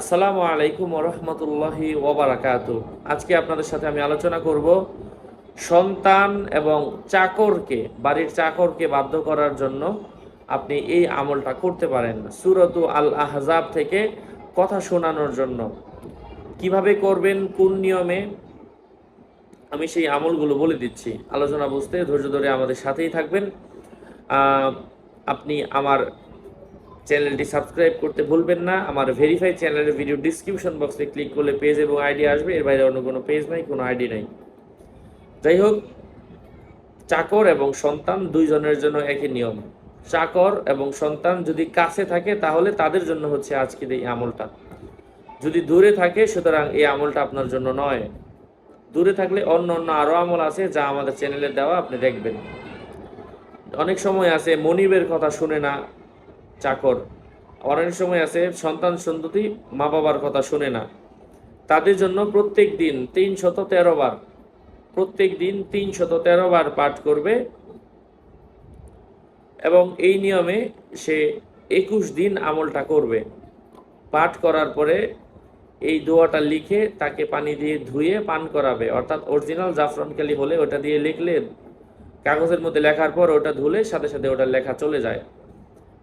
আসসালামু আলাইকুম রহমতুল্লাহি ওবরাকাতু আজকে আপনাদের সাথে আমি আলোচনা করব সন্তান এবং চাকরকে, বাড়ির চাকরকে বাধ্য করার জন্য আপনি এই আমলটা করতে পারেন। সুরতু আল আহজাব থেকে কথা শোনানোর জন্য। কীভাবে করবেন, কোন নিয়মে? আমি সেই আমলগুলো বলে দিচ্ছি। আলোচনা বুঝতে ধৈর্য ধরে আমাদের সাথেই থাকবেন। আপনি আমার চ্যানেলটি সাবস্ক্রাইব করতে ভুলবেন না। আমার ভেরিফাই চ্যানেলের ভিডিও ডিসক্রিপশন বক্সে ক্লিক করলে পেজ এবং আইডি আসবে। এর বাইরে অন্য কোনো পেজ নাই, কোনো আইডি নাই। যাই হোক, চাকর এবং সন্তান দুইজনের জন্য একই নিয়ম। চাকর এবং সন্তান যদি কাছে থাকে, তাহলে তাদের জন্য হচ্ছে আজকের এই আমলটা। যদি দূরে থাকে, সুতরাং এই আমলটা আপনার জন্য নয়। দূরে থাকলে অন্য অন্য আরও আমল আছে, যা আমাদের চ্যানেলে দেওয়া আপনি দেখবেন। অনেক সময় আছে, মনিবের কথা শুনে না চাকর। আবার অনেক সময় আছে, সন্তান সন্ততি মা বাবার কথা শুনে না। তাদের জন্য প্রত্যেক দিন তিন শত তেরো বার, প্রত্যেক দিন তিন শত তেরো বার পাঠ করবে এবং এই নিয়মে সে একুশ দিন আমলটা করবে। পাঠ করার পরে এই দোয়াটা লিখে তাকে পানি দিয়ে ধুয়ে পান করাবে। অর্থাৎ অরিজিনাল জাফরান কালি হলে ওটা দিয়ে লিখলে কাগজের মধ্যে লেখার পর ওটা ধুলে সাথে সাথে ওটা লেখা চলে যায়।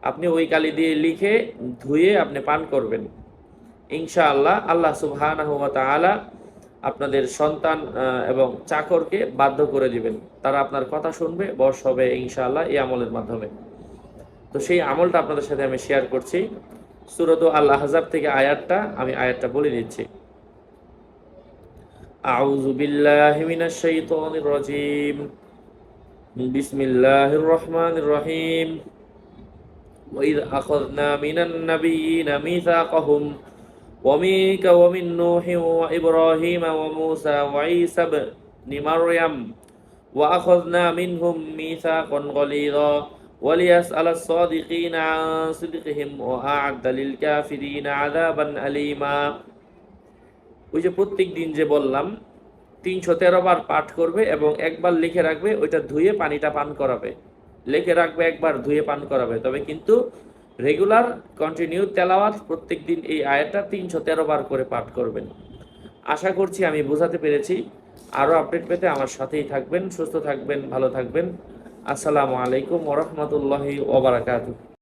আপনি ওই কালি দিয়ে লিখে, ধুয়ে আপনি পান করবেন। ইনশাআল্লাহ আল্লাহ ওয়া তাআলা আপনাদের সন্তান এবং চাকরকে বাধ্য করে দিবেন। তারা আপনার কথা শুনবে, বশ হবে ইনশাআল্লাহ এই আমলের মাধ্যমে। তো সেই আমলটা আপনাদের সাথে আমি শেয়ার করছি। সুরত আল্লাহ হাজাব থেকে আয়াতটা, আমি আয়াতটা বলে দিচ্ছি বিসমিল্লাহির রহমানির রহিম। وإذ أخذنا من النبيين ميثاقهم ومنك ومن نوح وإبراهيم وموسى وعيسى بن مريم وأخذنا منهم ميثاقا غليظا وليسأل الصادقين عن صدقهم وأعد للكافرين عذابا أليما ওই যে প্রত্যেক দিন যে বললাম তিনশো তেরো বার পাঠ করবে এবং একবার লিখে রাখবে ওইটা ধুয়ে পানিটা পান করাবে লিখে রাখবে, একবার ধুয়ে পান করাবে। তবে কিন্তু রেগুলার কন্টিনিউ তেলাওয়াত প্রত্যেক দিন এই আয়াতটা তিনশো তেরো বার করে পাঠ করবেন। আশা করছি আমি বোঝাতে পেরেছি। আরও আপডেট পেতে আমার সাথেই থাকবেন, সুস্থ থাকবেন, ভালো থাকবেন। আসসালামু আলাইকুম ওরহমতুল্লাহি ওবরাকাতু